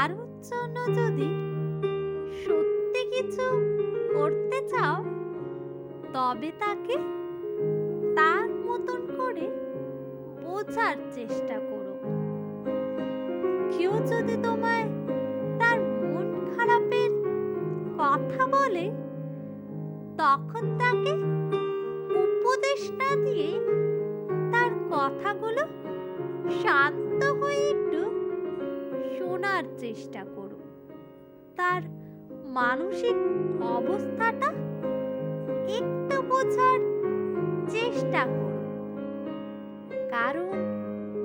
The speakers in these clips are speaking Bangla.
কারোর জন্য যদি সত্যি কিছু করতে চাও, তবে তাকে তার মতন করে বোঝার চেষ্টা করো। কেউ যদি তোমায় তার মন খারাপের কথা বলে, তখন তাকে উপদেশ না দিয়ে তার কথাগুলো শান্ত হয়ে শোনার চেষ্টা করো। তার মানসিক অবস্থাটা একটু বোঝার চেষ্টা করো। কারণ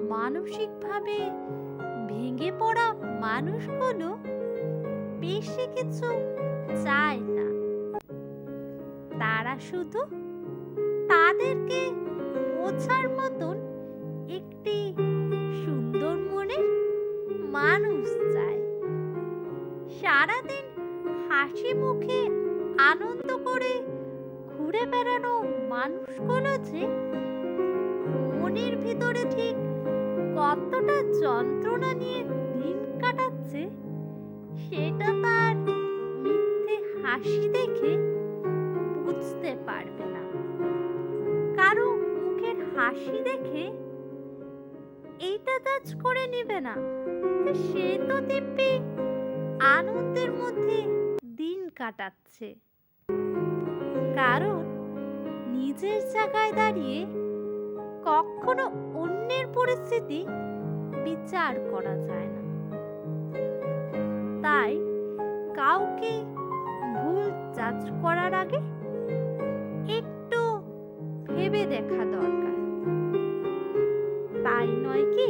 মানসিকভাবে ভেঙে পড়া মানুষগুলো বেশি কিছু চায় না। তারা শুধু তাদেরকে বোঝার মতন সারাদিন হাসি মুখে আনন্দ করে ঘুরে বেড়ানো মানুষগুলো যে মনের ভিতরে ঠিক কতটা যন্ত্রণা নিয়ে দিন কাটাচ্ছে, সেটা তার মিথ্যে হাসি দেখে বুঝতে পারবে না। কারও মুখের হাসি দেখে এইটা জাজ করে নিবে না। সে তো দিব্যি কাটাচ্ছে। কারণ নিজের জায়গায় দাঁড়িয়ে কখনো অন্যের পরিস্থিতি বিচার করা যায় না। তাই কাউকে ভুল জাজ করার আগে একটু ভেবে দেখা দরকার। তাই নয় কি?